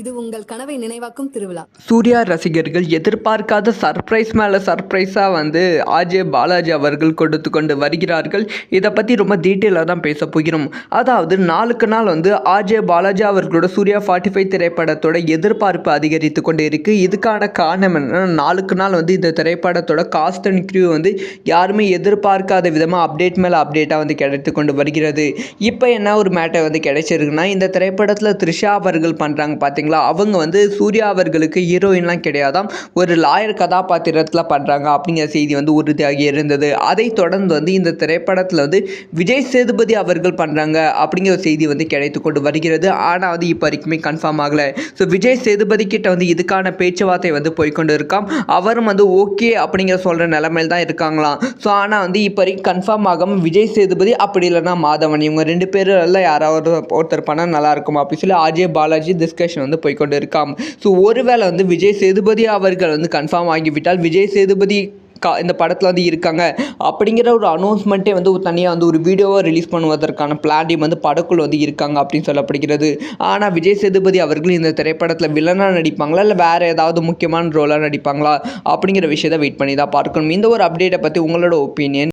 இது உங்கள் கனவை நினைவாக்கும் திருவிழா. சூர்யா ரசிகர்கள் எதிர்பார்க்காத சர்ப்ரைஸ் மேலே சர்ப்ரைஸாக வந்து ஆர்ஜே பாலாஜி அவர்கள் கொடுத்து கொண்டு வருகிறார்கள். இதை பற்றி ரொம்ப டீட்டெயிலாக தான் பேச போகிறோம். அதாவது நாளுக்கு நாள் வந்து ஆர்ஜே பாலாஜி அவர்களோட சூர்யா ஃபார்ட்டி ஃபைவ் திரைப்படத்தோட எதிர்பார்ப்பு அதிகரித்து கொண்டு இருக்குது இதுக்கான காரணம் என்னன்னா நாளுக்கு நாள் வந்து இந்த திரைப்படத்தோட காஸ்ட் அண்ட் க்ரியூ வந்து யாருமே எதிர்பார்க்காத விதமாக அப்டேட் மேலே அப்டேட்டாக வந்து கிடைத்து கொண்டு வருகிறது. இப்போ என்ன ஒரு மேட்டர் வந்து கிடைச்சிருக்குன்னா இந்த திரைப்படத்தில் த்ரிஷா அவர்கள் பண்ணுறாங்க பார்த்தீங்களா அவங்க வந்து சூர்யா அவர்களுக்கு ஹீரோயின்லாம் கிடையாதாம். ஒரு லாயர் கதாபாத்திரத்தில் பண்ணுறாங்க அப்படிங்கிற செய்தி வந்து உறுதியாகி இருந்தது. அதை தொடர்ந்து வந்து இந்த திரைப்படத்தில் வந்து விஜய் சேதுபதி அவர்கள் பண்ணுறாங்க அப்படிங்கிற செய்தி வந்து கிடைத்து கொண்டு வருகிறது. ஆனால் வந்து இப்போ வரைக்குமே கன்ஃபார்ம் ஆகலை. ஸோ விஜய் சேதுபதி கிட்ட வந்து இதுக்கான பேச்சுவார்த்தை வந்து போய்க்கொண்டு இருக்காம். அவரும் வந்து ஓகே அப்படிங்கிற சொல்கிற நிலமையில் தான் இருக்காங்களாம். ஸோ ஆனால் வந்து இப்போ வரைக்கும் கன்ஃபார்ம் ஆகாமல் விஜய் சேதுபதி அப்படி இல்லைன்னா மாதவன் இவங்க ரெண்டு பேரில் யாராவது ஒருத்தர் பண்ணால் நல்லாயிருக்கும் அப்படின்னு சொல்லி அஜய் பாலாஜி டிஸ்கஷன் வந்து போய்க்கொண்டு இருக்காம். ஸோ ஒருவேளை வந்து விஜய் சேதுபதி அவர்கள் வந்து கன்ஃபார்ம் ஆகிவிட்டால் விஜய் சேதுபதி கா இந்த படத்தில் வந்து இருக்காங்க. அப்படிங்கிற ஒரு அனௌன்ஸ்மெண்ட்டே வந்து தனியாக வந்து ஒரு வீடியோவை ரிலீஸ் பண்ணுவதற்கான பிளானையும் வந்து படக்குள் வந்து இருக்காங்க அப்படின்னு சொல்லப்படுகிறது. ஆனால் விஜய் சேதுபதி அவர்கள் இந்த திரைப்படத்தில் வில்லனாக நடிப்பாங்களா? இல்லை வேறு ஏதாவது முக்கியமான ரோலாக நடிப்பாங்களா? அப்படிங்கிற விஷயத்தை வெயிட் பண்ணி தான் பார்க்கணும். இந்த ஒரு அப்டேட்டை பற்றி உங்களோட ஒப்பீனியன்